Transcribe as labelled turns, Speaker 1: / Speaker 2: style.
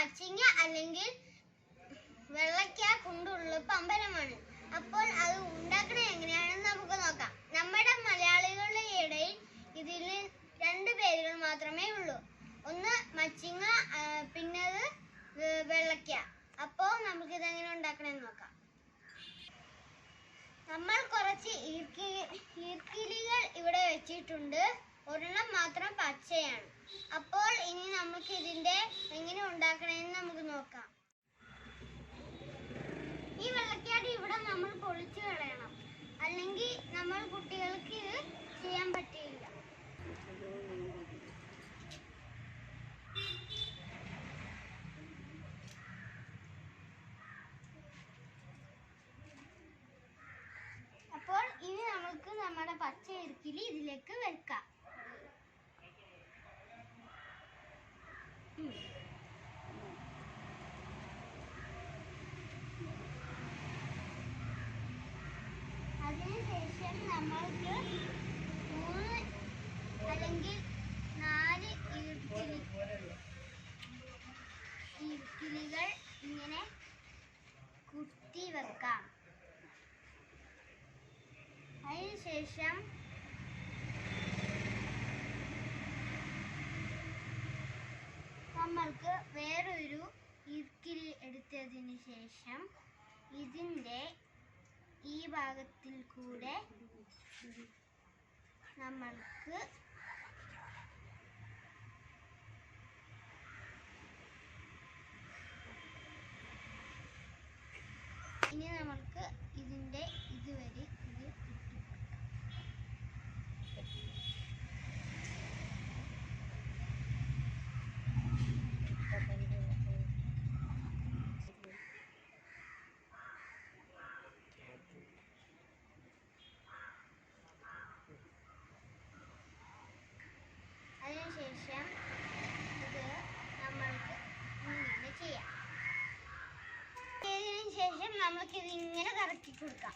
Speaker 1: മച്ചിങ്ങ അല്ലെങ്കിൽ വെള്ളയ്ക്ക കൊണ്ടുള്ള പമ്പരമാണ്. അപ്പോൾ അത് ഉണ്ടാക്കണത് എങ്ങനെയാണെന്ന് നമുക്ക് നോക്കാം. നമ്മുടെ മലയാളികളുടെ ഇടയിൽ ഇതിന് രണ്ട് പേരുകൾ മാത്രമേ ഉള്ളൂ. ഒന്ന് മച്ചിങ്ങ പിന്നത് വെള്ളയ്ക്ക. അപ്പോൾ നമുക്ക് ഇതെങ്ങനെ ഉണ്ടാക്കണമെന്ന് നോക്കാം. നമ്മൾ കുറച്ച് ഈർക്കി ഈർക്കിലികൾ ഇവിടെ വെച്ചിട്ടുണ്ട്. ഒരെണ്ണം മാത്രം പച്ചയാണ്. അപ്പോൾ ഇനി നമുക്ക് ഇതിന്റെ എങ്ങനെ നമ്മുടെ പച്ച ഇറുക്കിലി ഇതിലേക്ക് വെക്കാം. അതിനുശേഷം നമ്മൾക്ക് മൂന്ന് അല്ലെങ്കിൽ നാല് ഈർക്കിലികൾ ഇങ്ങനെ കുത്തി വെക്കാം അതിനുശേഷം നമ്മൾക്ക് വേറൊരു ഇർക്കിൽ എടുത്തതിന് ശേഷം ഇതിന്റെ ഈ ഭാഗത്തിൽ കൂടെ നമ്മൾക്ക് ഇനി നമുക്ക് ഇതിന്റെ ഇതുവരെ ഇത് ഇട്ടുകൊടുക്കാം അതിനുശേഷം ഇത് നമ്മൾക്ക് ഇങ്ങനെ ചെയ്യാം ചെയ്തതിനു ശേഷം നമ്മൾക്ക് ഇത് ഇങ്ങനെ കറക്കി കൊടുക്കാം